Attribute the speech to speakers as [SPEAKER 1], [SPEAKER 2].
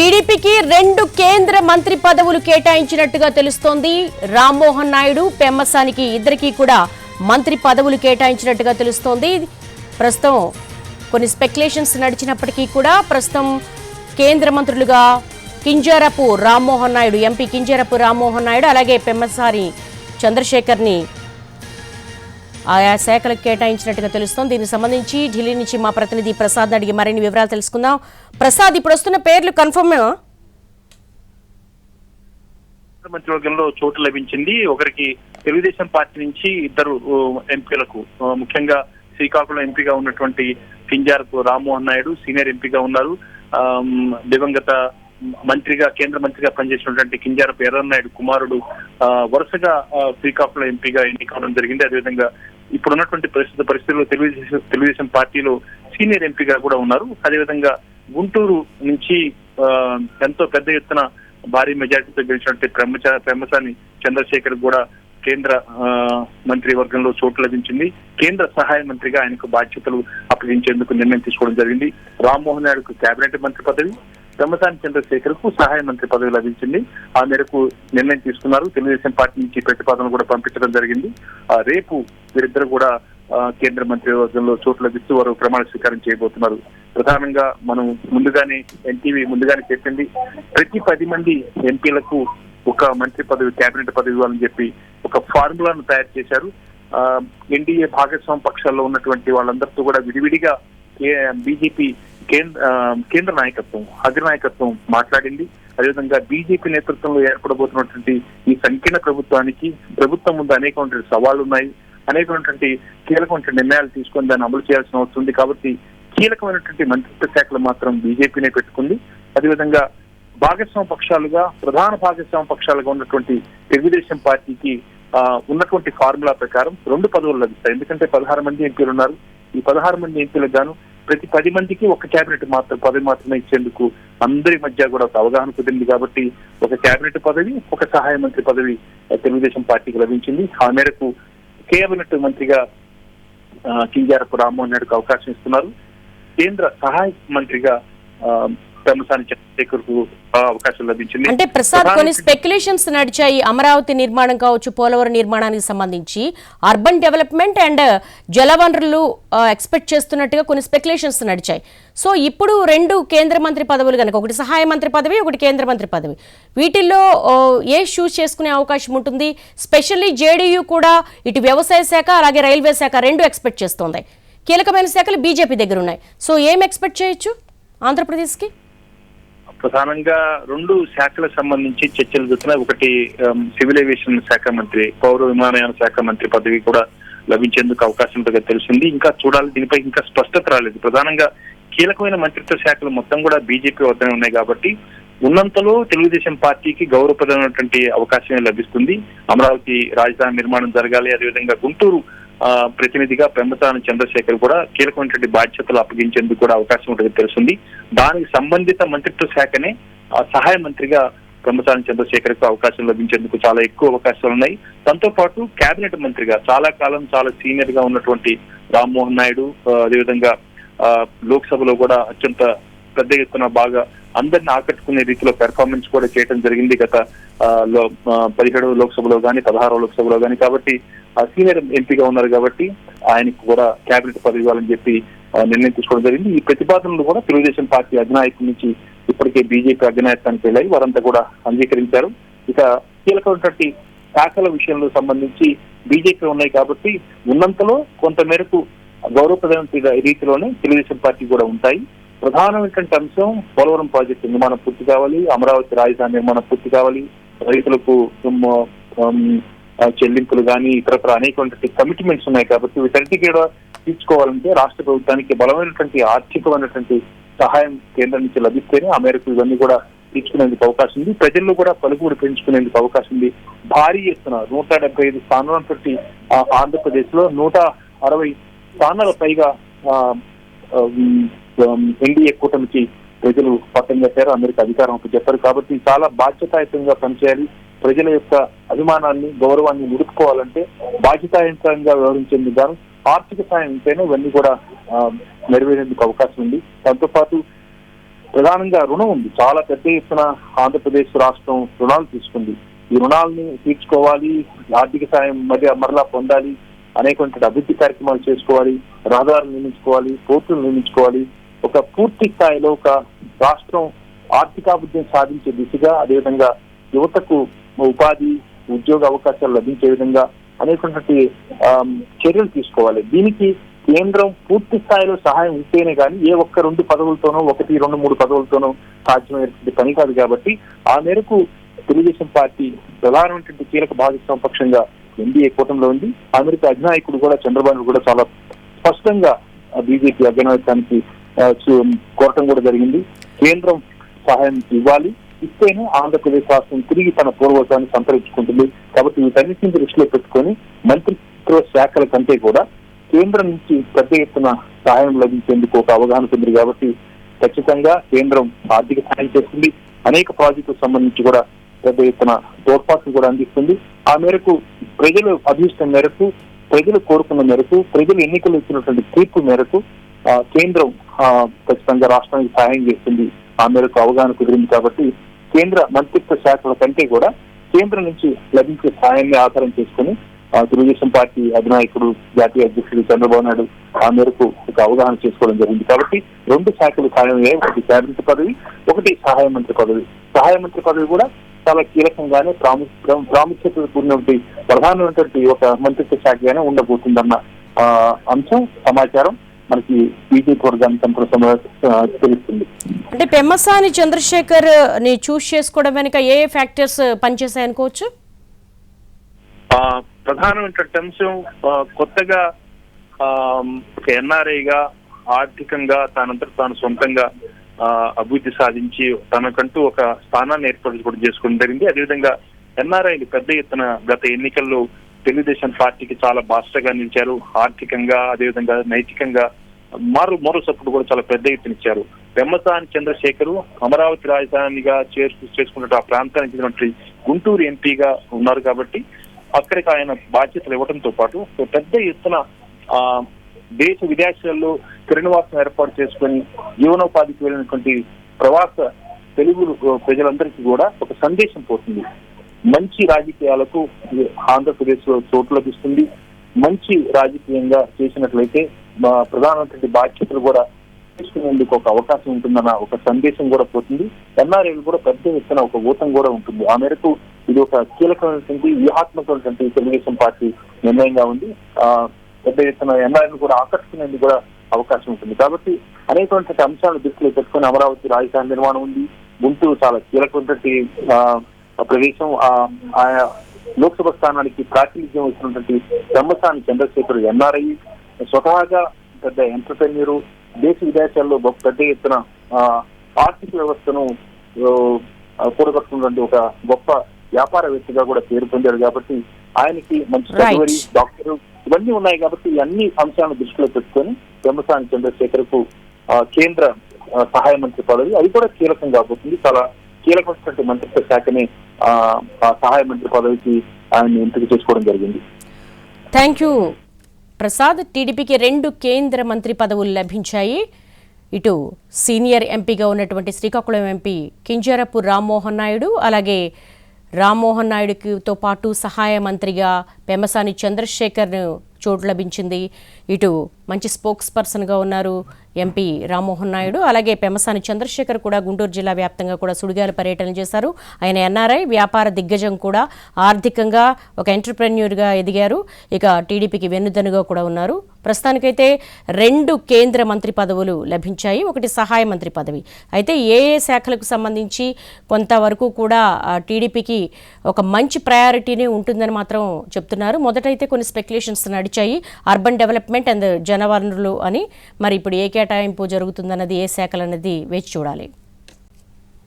[SPEAKER 1] టీడీపీకి రెండు కేంద్ర మంత్రి పదవులు కేటాయించినట్టుగా తెలుస్తోంది. రామ్మోహన్ నాయుడు పెమ్మసానికి ఇద్దరికీ కూడా మంత్రి పదవులు కేటాయించినట్టుగా తెలుస్తోంది. ప్రస్తుతం కొన్ని స్పెక్యులేషన్స్ నడిచినప్పటికీ కూడా ప్రస్తుతం కేంద్ర మంత్రులుగా కింజారపు రామ్మోహన్ నాయుడు ఎంపీ కింజారపు రామ్మోహన్ నాయుడు అలాగే పెమ్మసారి చంద్రశేఖర్ని ఆయా శాఖలకు కేటాయించినట్టుగా తెలుస్తోంది. దీనికి సంబంధించి ఢిల్లీ నుంచి మా ప్రతినిధి ప్రసాద్ అడిగి మరిన్ని వివరాలు తెలుసుకుందాం. ప్రసాద్ ఇప్పుడు వస్తున్న పేర్లు కన్ఫర్మ్
[SPEAKER 2] మంత్రివర్గంలో చోటు లభించింది. ఒకరికి తెలుగుదేశం పార్టీ నుంచి ఇద్దరు ఎంపీలకు ముఖ్యంగా శ్రీకాకుళం ఎంపీగా ఉన్నటువంటి కింజారపు రామ్మోహన్ నాయుడు సీనియర్ ఎంపీగా ఉన్నారు. దివంగత మంత్రిగా కేంద్ర మంత్రిగా పనిచేసినటువంటి కింజారపు ఎర్రన్నాయుడు కుమారుడు వరుసగా శ్రీకాకుళం ఎంపీగా ఎన్నికవడం జరిగింది. అదేవిధంగా ఇప్పుడున్నటువంటి ప్రస్తుత పరిస్థితుల్లో తెలుగుదేశం తెలుగుదేశం పార్టీలో సీనియర్ ఎంపీగా కూడా ఉన్నారు. అదేవిధంగా గుంటూరు నుంచి ఆ, ఎంతో పెద్ద ఎత్తున భారీ మెజార్టీతో గెలిచినటువంటి ప్రమచ ప్రమసాని చంద్రశేఖర్ కూడా కేంద్ర ఆ, మంత్రి వర్గంలో చోటు లభించింది. కేంద్ర సహాయ మంత్రిగా ఆయనకు బాధ్యతలు అప్పగించేందుకు నిర్ణయం తీసుకోవడం జరిగింది. రామ్మోహన్ నాయుడుకు కేబినెట్ మంత్రి పదవి బ్రహ్మసాని చంద్రశేఖర్కు సహాయ మంత్రి పదవి లభించింది. ఆ మేరకు నిర్ణయం తీసుకున్నారు. తెలుగుదేశం పార్టీ నుంచి ప్రతిపాదన కూడా పంపించడం జరిగింది. ఆ రేపు వీరిద్దరు కూడా కేంద్ర మంత్రి వర్గంలో చోటు లభిస్తూ వారు ప్రమాణ స్వీకారం చేయబోతున్నారు. ప్రధానంగా మనం ముందుగానే ఎన్టీవీ ముందుగానే చెప్పింది ప్రతి పది మంది ఎంపీలకు ఒక మంత్రి పదవి కేబినెట్ పదవి ఇవ్వాలని చెప్పి ఒక ఫార్ములాను తయారు చేశారు. ఎన్డీఏ భాగస్వామ్య పక్షాల్లో ఉన్నటువంటి వాళ్ళందరితో కూడా విడివిడిగా బీజేపీ కేంద్ర కేంద్ర నాయకత్వం అగ్రనాయకత్వం మాట్లాడింది. అదేవిధంగా బీజేపీ నేతృత్వంలో ఏర్పడబోతున్నటువంటి ఈ సంకీర్ణ ప్రభుత్వానికి ప్రభుత్వం ముందు అనేకమైనటువంటి సవాళ్ళు ఉన్నాయి అనేకమైనటువంటి కీలకమైన నిర్ణయాలు తీసుకొని దాన్ని అమలు చేయాల్సిన అవసరం ఉంది. కాబట్టి కీలకమైనటువంటి మంత్రిత్వ శాఖలు మాత్రం బీజేపీనే పెట్టుకుంది. అదేవిధంగా భాగస్వామ్య పక్షాలుగా ప్రధాన భాగస్వామ్య పక్షాలుగా ఉన్నటువంటి తెలుగుదేశం పార్టీకి ఆ, ఉన్నటువంటి ఫార్ములా ప్రకారం రెండు పదవులు లభిస్తాయి. ఎందుకంటే పదహారు మంది ఎంపీలు ఉన్నారు. ఈ పదహారు మంది ఎంపీలకు గాను ప్రతి పది మందికి ఒక క్యాబినెట్ మాత్రం పదవి మాత్రమే ఇచ్చేందుకు అందరి మధ్య కూడా ఒక అవగాహన కుదిరింది కాబట్టి ఒక క్యాబినెట్ పదవి ఒక సహాయ మంత్రి పదవి తెలుగుదేశం పార్టీకి లభించింది. ఆ మేరకు కేబినెట్ మంత్రిగా కింజారపు రామ్మోహన్ నాయుడుకు అవకాశం ఇస్తున్నారు. కేంద్ర సహాయ మంత్రిగా అవకాశం లభించింది.
[SPEAKER 1] అంటే ప్రసాద్ కొన్ని స్పెక్యులేషన్స్ నడిచాయి. అమరావతి నిర్మాణం కావచ్చు పోలవరం నిర్మాణానికి సంబంధించి. అర్బన్ డెవలప్మెంట్ అండ్ జలవనరులు ఎక్స్పెక్ట్ చేస్తున్నట్టుగా కొన్ని స్పెక్యులేషన్స్ నడిచాయి. సో ఇప్పుడు రెండు కేంద్ర మంత్రి పదవులు కనుక ఒకటి సహాయ మంత్రి పదవి ఒకటి కేంద్ర మంత్రి పదవి. వీటిల్లో ఆ, ఏ చూస్ చేసుకునే అవకాశం ఉంటుంది? స్పెషల్లీ జేడీయూ కూడా ఇటు వ్యవసాయ శాఖ అలాగే రైల్వే శాఖ రెండు ఎక్స్పెక్ట్ చేస్తోంది. కీలకమైన శాఖలు బీజేపీ దగ్గర ఉన్నాయి. సో ఏం ఎక్స్పెక్ట్ చేయొచ్చు? ఆంధ్రప్రదేశ్కి?
[SPEAKER 2] ప్రధానంగా రెండు శాఖలకు సంబంధించి చర్చలు జరుగుతున్నాయి. ఒకటి um, సివిల్ ఏవియేషన్ శాఖ మంత్రి పౌర విమానయాన శాఖ మంత్రి పదవి కూడా లభించేందుకు అవకాశం ఉంటుందిగా తెలిసింది ఇంకా చూడాలి దీనిపై ఇంకా స్పష్టత రాలేదు. ప్రధానంగా కీలకమైన మంత్రిత్వ శాఖలు మొత్తం కూడా బీజేపీ వద్దనే ఉన్నాయి కాబట్టి ఉన్నంతలో తెలుగుదేశం పార్టీకి గౌరవప్రదమైనటువంటి అవకాశమే లభిస్తుంది. అమరావతి రాజధాని నిర్మాణం జరగాలి. అదేవిధంగా గుంటూరు ప్రతినిధిగా పెంబతాని చంద్రశేఖర్ కూడా కీలకమైనటువంటి బాధ్యతలు అప్పగించేందుకు కూడా అవకాశం ఉంటుంది తెలుస్తుంది. దానికి సంబంధిత మంత్రిత్వ శాఖనే ఆ, సహాయ మంత్రిగా పెంబతాని చంద్రశేఖర్కు అవకాశం లభించేందుకు చాలా ఎక్కువ అవకాశాలు ఉన్నాయి. దాంతో పాటు కేబినెట్ మంత్రిగా చాలా కాలం చాలా సీనియర్గా ఉన్నటువంటి రామ్మోహన్ నాయుడు అదేవిధంగా ఆ, లోక్సభలో కూడా అత్యంత పెద్ద ఎత్తున బాగా అందరిని ఆకట్టుకునే రీతిలో పెర్ఫార్మెన్స్ కూడా చేయడం జరిగింది గత లో పదిహేడవ లోక్సభలో కానీ పదహారవ లోక్సభలో కానీ కాబట్టి సీనియర్ ఎంపీగా ఉన్నారు కాబట్టి ఆయనకు కూడా కేబినెట్ పదవి ఇవ్వాలని చెప్పి నిర్ణయం తీసుకోవడం జరిగింది. ఈ ప్రతిపాదనలు కూడా తెలుగుదేశం పార్టీ అధినాయకు నుంచి ఇప్పటికే బీజేపీ అధినాయకానికి వెళ్ళాయి. వారంతా కూడా అంగీకరించారు. ఇక కీలకమైనటువంటి శాఖల విషయంలో సంబంధించి బీజేపీ ఉన్నాయి కాబట్టి ఉన్నంతలో కొంత మేరకు గౌరవప్రదమైన రీతిలోనే తెలుగుదేశం పార్టీ కూడా ఉంటాయి. ప్రధానమైనటువంటి అంశం పోలవరం ప్రాజెక్టు నిర్మాణం పూర్తి కావాలి అమరావతి రాజధాని నిర్మాణం పూర్తి కావాలి. రైతులకు చెల్లింపులు కానీ ఇతరత్ర అనేకటువంటి కమిట్మెంట్స్ ఉన్నాయి కాబట్టి వీటన్నిటి కూడా తీర్చుకోవాలంటే రాష్ట్ర ప్రభుత్వానికి బలమైనటువంటి ఆర్థికమైనటువంటి సహాయం కేంద్రం నుంచి లభిస్తేనే ఆ మేరకు ఇవన్నీ కూడా తీర్చుకునేందుకు అవకాశం ఉంది. ప్రజల్లో కూడా పలుకుబడి పెంచుకునేందుకు అవకాశం ఉంది. భారీ ఎత్తున నూట డెబ్బై ఐదు స్థానాలతోటి ఆంధ్రప్రదేశ్లో నూట అరవై స్థానాల పైగా Um, ఎన్డీఏ కూటమికి ప్రజలు పట్టం కట్టారు అందరికి అధికారం చెప్పారు. కాబట్టి చాలా బాధ్యతాయుతంగా పనిచేయాలి. ప్రజల యొక్క అభిమానాన్ని గౌరవాన్ని నిలుపుకోవాలంటే బాధ్యతాయుతంగా వ్యవహరించేందుకు గాను ఆర్థిక సాయం ఉంటేనే ఇవన్నీ కూడా నెరవేరేందుకు అవకాశం ఉంది. దాంతోపాటు ప్రధానంగా రుణం ఉంది. చాలా పెద్ద ఎత్తున ఆంధ్రప్రదేశ్ రాష్ట్రం రుణాలు తీసుకుంది. ఈ రుణాలని తీర్చుకోవాలి ఆర్థిక సాయం మధ్య మరలా పొందాలి అనేకటువంటి అభివృద్ధి కార్యక్రమాలు చేసుకోవాలి రహదారులు నిర్మించుకోవాలి పోర్టులు నిర్మించుకోవాలి ఒక పూర్తి స్థాయిలో ఒక రాష్ట్రం ఆర్థికాభివృద్ధిని సాధించే దిశగా అదేవిధంగా యువతకు ఉపాధి ఉద్యోగ అవకాశాలు లభించే విధంగా అనేకటువంటి చర్యలు తీసుకోవాలి. దీనికి కేంద్రం పూర్తి స్థాయిలో సహాయం ఉంటేనే కానీ ఏ ఒక్క రెండు పదవులతోనో ఒకటి రెండు మూడు పదవులతోనో సాధ్యమైనటువంటి పని కాదు కాబట్టి ఆ మేరకు తెలుగుదేశం పార్టీ ప్రధానమైనటువంటి కీలక భాగస్వామ్య పక్షంగా ఎన్డీఏ కూటమిలో ఉంది. అమెరికా అధినాయకుడు కూడా చంద్రబాబు కూడా చాలా స్పష్టంగా బీజేపీ అధినాయకానికి కోరటం కూడా జరిగింది. కేంద్రం సహాయం ఇవ్వాలి. ఇస్తేనే ఆంధ్రప్రదేశ్ రాష్ట్రం తిరిగి తన పూర్వకాన్ని సంతరించుకుంటుంది. కాబట్టి వీటన్నిటిని దృష్టిలో పెట్టుకొని మంత్రిత్వ శాఖల కంటే కూడా కేంద్రం నుంచి పెద్ద ఎత్తున సహాయం లభించేందుకు ఒక అవగాహన ఉంది కాబట్టి ఖచ్చితంగా కేంద్రం ఆర్థిక సహాయం చేస్తుంది. అనేక ప్రాజెక్టులకు సంబంధించి కూడా పెద్ద ఎత్తున తోడ్పాటు కూడా అందిస్తుంది. ఆ మేరకు ప్రజలు అభిష్టం మేరకు ప్రజలు కోరుకున్న మేరకు ప్రజలు ఎన్నికలు ఇచ్చినటువంటి తీర్పు మేరకు కేంద్రం ఖచ్చితంగా రాష్ట్రానికి సహాయం చేస్తుంది. ఆ మేరకు అవగాహన కుదిరింది కాబట్టి కేంద్ర మంత్రిత్వ శాఖల కంటే కూడా కేంద్రం నుంచి లభించే సహాయాన్ని ఆధారం చేసుకుని తెలుగుదేశం పార్టీ అధినాయకుడు జాతీయ అధ్యక్షుడు చంద్రబాబు నాయుడు ఆ మేరకు ఒక అవగాహన చేసుకోవడం జరిగింది. కాబట్టి రెండు శాఖలు సహాయం అయ్యాయి ఒకటి క్యాబినెట్ పదవి ఒకటి సహాయ మంత్రి పదవి. సహాయ మంత్రి పదవి కూడా చాలా కీలకంగానే ప్రాముఖ్య ప్రాముఖ్యత కూడినటువంటి ప్రధానమైనటువంటి ఒక మంత్రిత్వ శాఖగానే ఉండబోతుందన్న ఆ, అంశం సమాచారం మనకి బీజేపీ వర్గానికి తెలుస్తుంది.
[SPEAKER 1] అంటే పెమ్మసాని చంద్రశేఖర్ని చూస్ చేసుకోవడం వెనుక ఏ ఏ ఫ్యాక్టర్స్ పనిచేశాయనుకోవచ్చు
[SPEAKER 2] ఆ, ప్రధానమైనటువంటి అంశం ఆ, కొత్తగా ఎన్ఆర్ఐగా ఆర్థికంగా తానంతట తాను సొంతంగా ఆ, అభివృద్ధి సాధించి తనకంటూ ఒక స్థానాన్ని ఏర్పాటు కూడా చేసుకోవడం జరిగింది. అదేవిధంగా ఎన్ఆర్ఐలు పెద్ద ఎత్తున గత ఎన్నికల్లో తెలుగుదేశం పార్టీకి చాలా బాస్టగా నిలిచారు. ఆర్థికంగా అదేవిధంగా నైతికంగా మరో మరో సపోర్ట్ కూడా చాలా పెద్ద ఎత్తున ఇచ్చారు. వెమ్మసాని చంద్రశేఖర్ అమరావతి రాజధానిగా చేర్చు చేసుకున్నట్టు ఆ ప్రాంతానికి చెందినటువంటి గుంటూరు ఎంపీగా ఉన్నారు కాబట్టి అక్కడికి ఆయన బాధ్యతలు ఇవ్వడంతో పాటు పెద్ద ఎత్తున ఆ దేశ విదేశాల్లో శ్రీనివాసం ఏర్పాటు చేసుకుని జీవనోపాధికి వెళ్ళినటువంటి ప్రవాస తెలుగు ప్రజలందరికీ కూడా ఒక సందేశం పోతుంది. మంచి రాజకీయాలకు ఆంధ్రప్రదేశ్లో చోటు లభిస్తుంది. మంచి రాజకీయంగా చేసినట్లయితే మా బాధ్యతలు కూడా తీసుకునేందుకు ఒక అవకాశం ఉంటుందన్న ఒక సందేశం కూడా పోతుంది. ఎన్ఆర్ఐలు కూడా పెద్ద ఎత్తున ఒక ఊతం కూడా ఉంటుంది. ఆ మేరకు ఇది ఒక కీలకమైనటువంటి వ్యూహాత్మకమైనటువంటి తెలుగుదేశం పార్టీ నిర్ణయంగా ఉంది. ఆ పెద్ద ఎత్తున ఎన్ఆర్ఐలు కూడా ఆకర్షించేందుకు కూడా అవకాశం ఉంటుంది. కాబట్టి అనేటువంటి అంశాలను దృష్టిలో పెట్టుకుని అమరావతి రాజధాని నిర్మాణం ఉంది. గుంటూరు చాలా కీలకమైనటువంటి ఆ ఆయా లోక్సభ స్థానానికి ప్రాతినిధ్యం వస్తున్నటువంటి బ్రహ్మస్థాని చంద్రశేఖర్ ఎన్ఆర్ఐ స్వతహాగా పెద్ద ఎంటర్ప్రెన్యూర్ దేశ విదేశాల్లో పెద్ద ఎత్తున ఆ, ఆర్థిక వ్యవస్థను కూడగట్టుకున్నటువంటి ఒక గొప్ప వ్యాపారవేత్తగా కూడా పేరు పొందారు కాబట్టి ఆయనకి మంచి. చదువరి డాక్టర్ ఇవన్నీ ఉన్నాయి కాబట్టి అన్ని అంశాలను దృష్టిలో పెట్టుకొని బ్రహ్మసాని చంద్రశేఖర్కు కేంద్ర సహాయ మంత్రి పదవి అది కూడా కీలకం కాబోతుంది చాలా కీలకమైనటువంటి మంత్రిత్వ శాఖని సహాయ మంత్రి పదవికి ఆయన ఎంపిక చేసుకోవడం జరిగింది.
[SPEAKER 1] థ్యాంక్ యూ ప్రసాద్ టీడీపీకి రెండు కేంద్ర మంత్రి పదవులు లభించాయి. ఇటు సీనియర్ ఎంపీగా ఉన్నటువంటి శ్రీకాకుళం ఎంపీ కింజరపు రామ్మోహన్ నాయుడు అలాగే రామ్మోహన్ నాయుడుతో పాటు సహాయ మంత్రిగా పెమసాని చంద్రశేఖర్ను చోటు లభించింది. ఇటు మంచి స్పోక్స్ పర్సన్గా ఉన్నారు ఎంపీ రామ్మోహన్ నాయుడు అలాగే పెమసాని చంద్రశేఖర్ కూడా గుంటూరు జిల్లా వ్యాప్తంగా కూడా సుడిగాలి పర్యటన చేశారు. ఆయన ఎన్ఆర్ఐ వ్యాపార దిగ్గజం కూడా ఆర్థికంగా ఒక ఎంటర్ప్రెన్యూర్గా ఎదిగారు. ఇక టీడీపీకి వెన్నుదనుగా కూడా ఉన్నారు. ప్రస్తుతానికైతే రెండు కేంద్ర మంత్రి పదవులు లభించాయి ఒకటి సహాయ మంత్రి పదవి. అయితే ఏ ఏ శాఖలకు సంబంధించి కొంతవరకు కూడా టీడీపీకి ఒక మంచి ప్రయారిటీనే ఉంటుందని మాత్రం చెప్తున్నారు. మొదటైతే కొన్ని స్పెక్యులేషన్స్ నడిచాయి. అర్బన్ డెవలప్మెంట్ అండ్ జనవనరులు అని. మరి ఇప్పుడు ఏకే కేటాయింపు జరుగుతుందన్నది ఏ శాఖలన్నది వేచి చూడాలి.